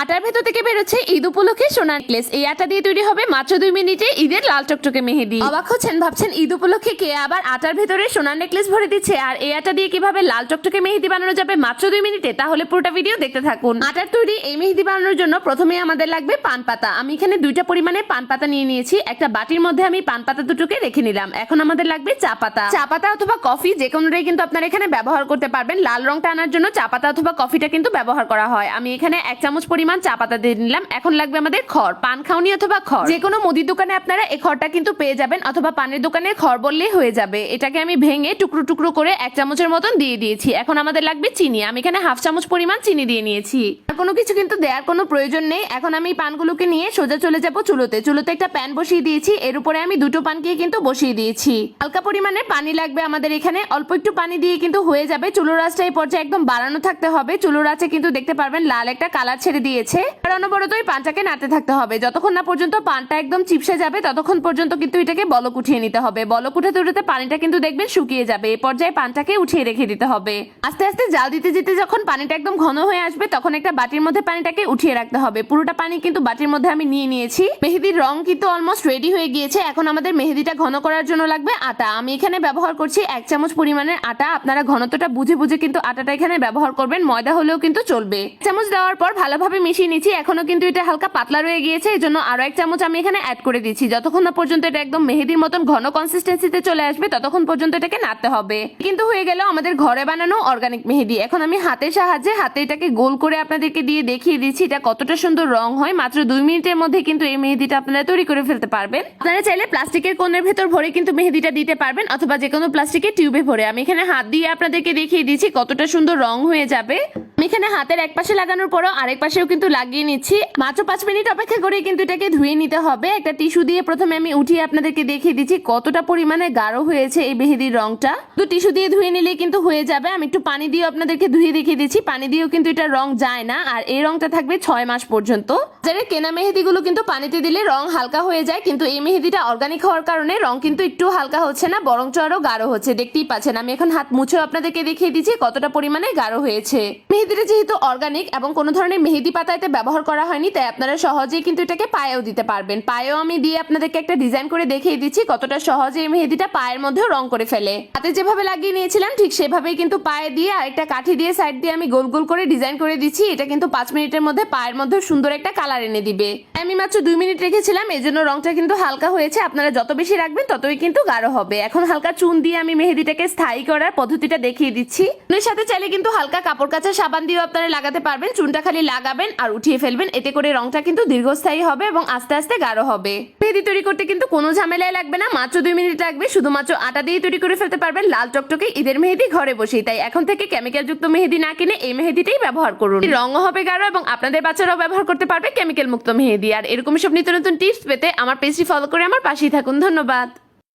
আটার ভেতর থেকে বেরোচ্ছে ঈদ উপলক্ষে সোনার নেকলেস। এই আটা দিয়ে তৈরি হবে মাত্র দুই মিনিটে ঈদের লাল টকটকে মেহেদি। অবাক হচ্ছেন, ভাবছেন ঈদ উপলক্ষে কে আবার আটার ভেতরে সোনার নেকলেস ভরে দিচ্ছে? আর এই আটা দিয়ে কীভাবে লাল টকটকে মেহেদি বানানো যাবে মাত্র দুই মিনিটে? তাহলে পুরোটা ভিডিও দেখতে থাকুন। আটার তৈরি এই মেহেদি বানানোর জন্য প্রথমে আমাদের লাগবে পান পাতা। আমি এখানে দুইটা পরিমাণে পান পাতা নিয়ে নিয়েছি। একটা বাটির মধ্যে আমি পান পাতা দুটোকে রেখে নিলাম। এখন আমাদের লাগবে চা পাতা। চা পাতা অথবা কফি, যে কোনোটাই কিন্তু আপনারা এখানে ব্যবহার করতে পারবেন। লাল রংটা আনার জন্য চা পাতা অথবা কফিটা কিন্তু ব্যবহার করা হয়। আমি এখানে এক চামচ পরিমাণ চা পাতা দিয়ে নিলাম। এখন লাগবে আমাদের খড়। পান খাওনি অথবা খড়? যে কোনো মুদির দোকানে আপনারা এই খড়টা কিন্তু পেয়ে যাবেন, অথবা পানের দোকানে খড় বললেই হয়ে যাবে। এটাকে আমি ভেঙে টুকরো টুকরো করে এক চামচের মতন দিয়ে দিয়েছি। এখন আমাদের লাগবে চিনি। আমি এখানে হাফ চামচ পরিমাণ চিনি দিয়ে নিয়েছি। কোনো কিছু কিন্তু দেওয়ার কোনো প্রয়োজন নেই। এখন আমি পানগুলোকে নিয়ে সোজা চলে যাব চুলোতে। চুলোতে একটা প্যান বসিয়ে দিয়েছি। এর উপরে আমি দুটো পানকে কিন্তু বসিয়ে দিয়েছি। হালকা পরিমাণে পানি লাগবে আমাদের এখানে। অল্প একটু পানি দিয়ে কিন্তু হয়ে যাবে। চুলোর আঁচটা এই পর্যায়ে একদম বাড়ানো থাকতে হবে। চুলোর আঁচে কিন্তু দেখতে পারবেন লাল একটা কালার ছেড়ে দিয়েছে। আর অনবরত এই পানটাকে নাড়তে থাকতে হবে। যতক্ষণ না পর্যন্ত পানটা একদম চিপসে যাবে, ততক্ষণ পর্যন্ত কিন্তু এটাকে বলক উঠিয়ে নিতে হবে। বলক উঠাতে উঠাতে পানিটা কিন্তু দেখবেন শুকিয়ে যাবে। এই পর্যায়ে পানটাকে উঠিয়ে রেখে দিতে হবে। আস্তে আস্তে জাল দিতে যেতে যখন পানিটা একদম ঘন হয়ে আসবে, তখন একটা বাটির মধ্যে পানিটাকে উঠিয়ে রাখতে হবে। পুরোটা পানি কিন্তু বাটির মধ্যে আমি নিয়ে নিয়েছি। মেহেদির রং কিন্তু অলমোস্ট রেডি হয়ে গিয়েছে। এখন আমাদের মেহেদিটা ঘন করার জন্য লাগবে আটা। আমি এখানে ব্যবহার করছি এক চামচ পরিমাণের আটা। আপনারা ঘনত্বটা বুঝে বুঝে কিন্তু আটাটা এখানে ব্যবহার করবেন। ময়দা হলেও কিন্তু চলবে। চামচ দেওয়ার পর ভালোভাবে মিশিয়ে নিচ্ছি। এখনও কিন্তু এটা হালকা পাতলা রয়ে গিয়েছে। এই জন্য আরও এক চামচ আমি এখানে অ্যাড করে দিচ্ছি। যতক্ষণ না পর্যন্ত এটা একদম মেহেদির মতন ঘন কনসিস্টেন্সিতে চলে আসবে, ততক্ষণ পর্যন্ত এটাকে নাড়তে হবে। কিন্তু হয়ে গেল আমাদের ঘরে বানানো অর্গানিক মেহেদি। এখন আমি হাতের সাহায্যে হাতে এটাকে গোল করে আপনাদেরকে দিয়ে দেখিয়ে দিচ্ছি এটা কতটা সুন্দর রং হয়। মাত্র দুই মিনিটের মধ্যে কিন্তু এই মেহেদিটা আপনারা তৈরি করে ফেলতে পারবেন। আপনারা চাইলে প্লাস্টিকের কোণের ভেতর ভরে কিন্তু মেহেদিটা দিতে পারবেন, অথবা যে কোনো প্লাস্টিকের টিউবে ভরে। আমি এখানে হাত দিয়ে আপনাদেরকে দেখিয়ে দিচ্ছি কতটা সুন্দর রং হয়ে যাবে। আমি এখানে হাতের এক পাশে লাগানোর পরও আরেক পাশেও কিন্তু লাগিয়ে নিচ্ছি। মাত্র পাঁচ মিনিট অপেক্ষা করে কিন্তু এটাকে ধুয়ে নিতে হবে। একটা টিস্যু দিয়ে প্রথমে আমি উঠিয়ে আপনাদেরকে দেখিয়ে দিচ্ছি কতটা পরিমাণে গাঢ় হয়েছে এই মেহেদির রংটা। তো টিস্যু দিয়ে ধুয়ে নিলে কিন্তু হয়ে যাবে। আমি একটু পানি দিয়ে আপনাদেরকে ধুয়ে দেখিয়ে দিচ্ছি। পানি দিয়েও কিন্তু এটা রং যায় না। আর এই রংটা থাকবে ছয় মাস পর্যন্ত। যারা কেনা মেহেদিগুলো কিন্তু পানিতে দিলে রং হালকা হয়ে যায়, কিন্তু এই মেহেদিটা অর্গানিক হওয়ার কারণে রং কিন্তু একটু হালকা হচ্ছে না, বরঞ্চ আরও গাঢ় হচ্ছে। দেখতেই পাচ্ছেন, আমি এখন হাত মুছেও আপনাদেরকে দেখিয়ে দিচ্ছি কতটা পরিমাণে গাঢ় হয়েছে। মেহেদিটা যেহেতু অর্গানিক এবং কোনো ধরনের মেহেদি পাতা এতে ব্যবহার করা হয়নি, তাই আপনারা সহজেই কিন্তু এটাকে পায়েও দিতে পারবেন। পায়েও আমি দিয়ে আপনাদেরকে একটা ডিজাইন করে দেখিয়ে দিচ্ছি কতটা সহজে এই মেহেদিটা পায়ের মধ্যেও রং করে ফেলে। হাতে যেভাবে লাগিয়ে নিয়েছিলাম, ঠিক সেভাবেই কিন্তু পায়ে দিয়ে আরেকটা কাঠি দিয়ে সাইড দিয়ে আমি গোল গোল করে ডিজাইন করে দিচ্ছি। এটা কিন্তু পাঁচ মিনিটের মধ্যে পায়ের মধ্যে সুন্দর একটা কালার এনে দিবে। আমি মাত্র দুই মিনিট রেখেছিলাম এই জন্য রংটা কিন্তু হালকা হয়েছে। আপনারা যত বেশি রাখবেন, ততই কিন্তু গাঢ় হবে। এখন হালকা চুন দিয়ে আমি মেহেদিটাকে স্থায়ী করার পদ্ধতিটা দেখিয়ে দিচ্ছি। চুনের সাথে চাইলে কিন্তু হালকা কাপড় কাচা সাবান দিয়েও আপনারা লাগাতে পারবেন। চুনটা খালি লাগাবেন আর উঠিয়ে ফেলবেন। এতে করে রংটা কিন্তু দীর্ঘস্থায়ী হবে এবং আস্তে আস্তে গাঢ় হবে। মেহেদি তৈরি করতে কিন্তু কোনো ঝামেলাই লাগবে না। মাত্র দুই মিনিট লাগবে। শুধুমাত্র আটা দিয়ে তৈরি করে ফেলতে পারবেন। লাল টকটকে ঈদের মেহেদি ঘরে বসেই। তাই এখন থেকে কেমিক্যাল যুক্ত মেহেদি না কিনে এই মেহেদিটাই ব্যবহার করুন। রঙও হবে গাঢ় এবং আপনাদের বাচ্চারাও ব্যবহার করতে পারবে কেমিক্যাল মুক্ত মেহেদি। আর এরকম সব নিত্য নতুন টিপস পেতে আমার পেজটি ফলো করে আমার পাশেই থাকুন। ধন্যবাদ।